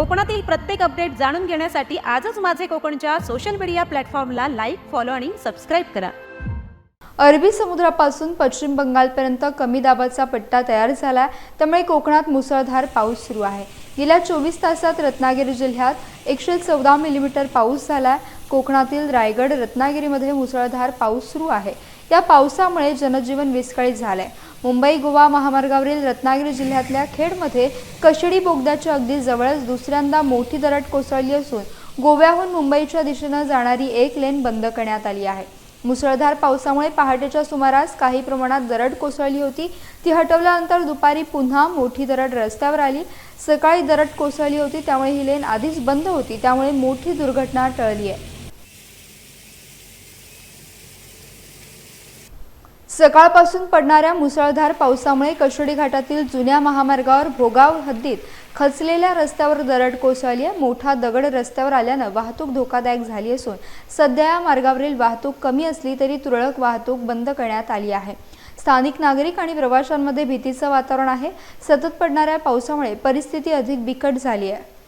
कोकणातील प्रत्येक अपडेट जाणून घेण्यासाठी आजच माझे कोकणच्या सोशल मीडिया प्लॅटफॉर्मला लाईक फॉलो आणि सबस्क्राईब करा. अरबी समुद्रापासून पश्चिम बंगालपर्यंत कमी दाबाचा पट्टा तयार झाला. त्यामुळे कोकणात मुसळधार पाऊस सुरू आहे. गेल्या चोवीस तासात रत्नागिरी जिल्ह्यात एकशे चौदा मिलीमीटर पाऊस झाला कोकणातील रायगड रत्नागिरीमध्ये मुसळधार पाऊस सुरू आहे. या पावसामुळे जनजीवन विस्कळीत झालंय. मुंबई गोवा महामार्गावरील रत्नागिरी जिल्ह्यातल्या खेडमध्ये कशेडी बोगद्याच्या अगदी जवळच दुसऱ्यांदा मोठी दरड कोसळली असून गोव्याहून मुंबईच्या दिशेनं जाणारी एक लेन बंद करण्यात आली आहे. मुसळधार पावसामुळे पहाटेच्या सुमारास काही प्रमाणात दरड कोसळली होती. ती हटवल्यानंतर दुपारी पुन्हा मोठी दरड रस्त्यावर आली. सकाळी दरड कोसळली होती त्यामुळे ही लेन आधीच बंद होती. त्यामुळे मोठी दुर्घटना टळली आहे सकाळपासून पडणाऱ्या मुसळधार पावसामुळे कशोडी घाटातील जुन्या महामार्गावर भोगाव हद्दीत खचलेल्या रस्त्यावर दरड कोसळली आहे. मोठा दगड रस्त्यावर आल्यानं वाहतूक धोकादायक झाली असून सध्या या मार्गावरील वाहतूक कमी असली तरी तुरळक वाहतूक बंद करण्यात आली आहे. स्थानिक नागरिक आणि प्रवाशांमध्ये भीतीचं वातावरण आहे. सतत पडणाऱ्या पावसामुळे परिस्थिती अधिक बिकट झाली आहे.